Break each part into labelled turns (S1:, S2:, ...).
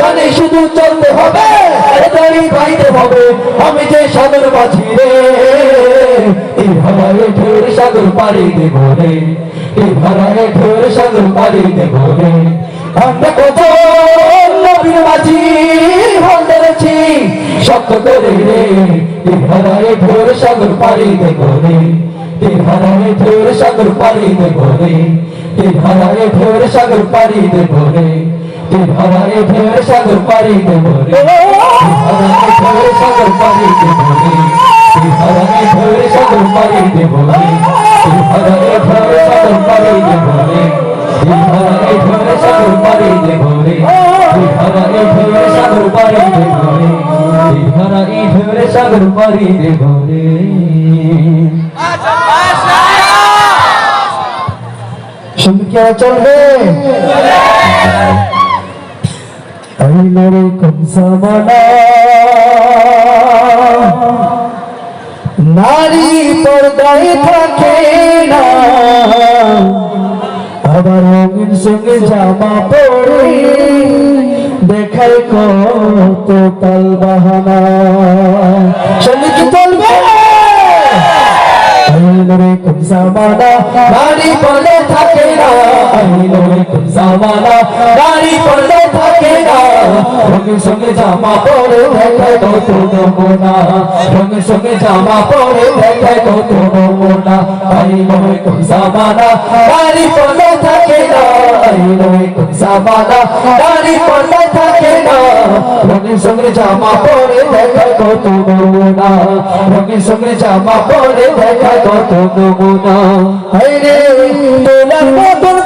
S1: জানি শুধু চলতে হবে এতই পাইতে হবে। আমি যে সাগর বাছি রে ভাড়ায় ঢের সাগর পাড়ি দেব রে ভাড়ায় ঢের সাগর পাড়ি দেব রে। আমরা কত নবীর মাঝি হল ধরেছি শক্ত করে রে তিহারায় ঢোর সাগর পাড়ি দেব রে। তিহারায় ঢোর সাগর পাড়ি দেব রে তিহারায় ঢোর সাগর পাড়ি দেব রে। তিহারায় ঢোর সাগর পাড়ি দেব রে তিহারায় ঢোর সাগর পাড়ি দেব রে তিহারায় ঢোর সাগর পাড়ি দেব রে তিহারায় ঢোর সাগর পাড়ি দেব রে বিহারে ঢোরে সাগর পাড়ি দেব রে বিহারে ঢোরে সাগর পাড়ি দেব রে বিহারে সাগর পাড়ি দেব চলবে। আইনারে কম সামানা নারী পর্দায় থাকে না। আবার রঙিন সঙ্গে জামা পরে দেখায় কত তাল বাহানা। সঙ্গে কি চলবে আইনরে কোন জামানা নারী পড়লে থাকে না। আইনরে কোন জামানা নারী রঙের সঙ্গে জামা পরে দেখায় কত নমুনা রঙের সঙ্গে জামা পরে দেখায় কত নমুনা আইনরে কোন জামানা? নারী পড়লে থাকে না। আইনরে কোন জামানা? নারী পড়লে থাকে না। রঙের সঙ্গে জামা পরে দেখায় কত নমুনা রঙের সঙ্গে জামা পরে দেখায় কত নমুনা তোলার মতন পাতলা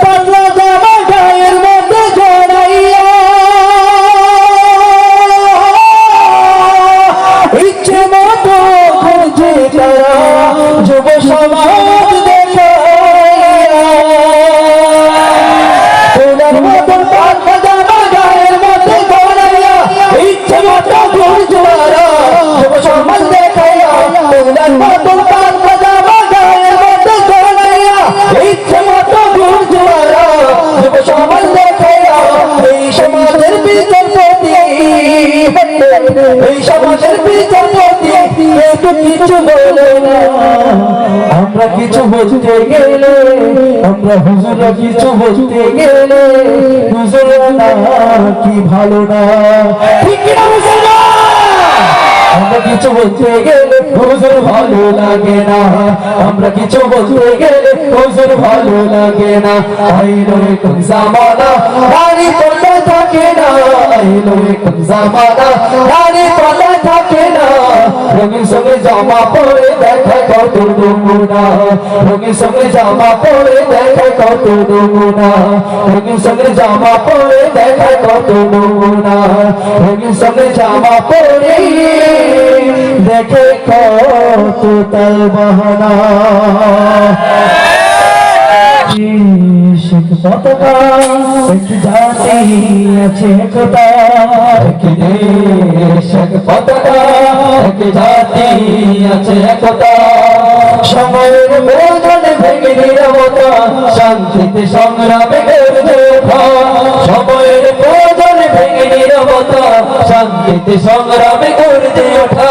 S1: কিছু না। আমরা কিছু বলতে গেলে, আমরা কিছু গেলে না, কি ভালো না। কিনা আমরা কিছু বলতে গেলে, হুজুর ভালো লাগে না। আমরা কিছু বলতে গেলে, হুজুর ভালো লাগে না। জামানা পড়লে থাকে না আইলো কোন জামানা রানী পড়লে থাকে না। রঙের সঙ্গে জামা পরে দেখায় কত নমুনা। রঙের সঙ্গে জামা পরে দেখায় কত নমুনা। রঙের সঙ্গে জামা পরে দেখায় কত নমুনা। রঙের সঙ্গে জামা পরে দেখে কত তাল বাহানা। শিখ পতাকা এক জাতি আছে একতা এক দেশ এক পতাকা এক জাতি আছে একতা সময়ের প্রয়োজনে ভেঙে নিরবতা শান্তিতে সংগ্রামে সময়ের প্রয়োজনে ভেঙে নিরবতা শান্তিতে সংগ্রামে গর্জে ওঠা।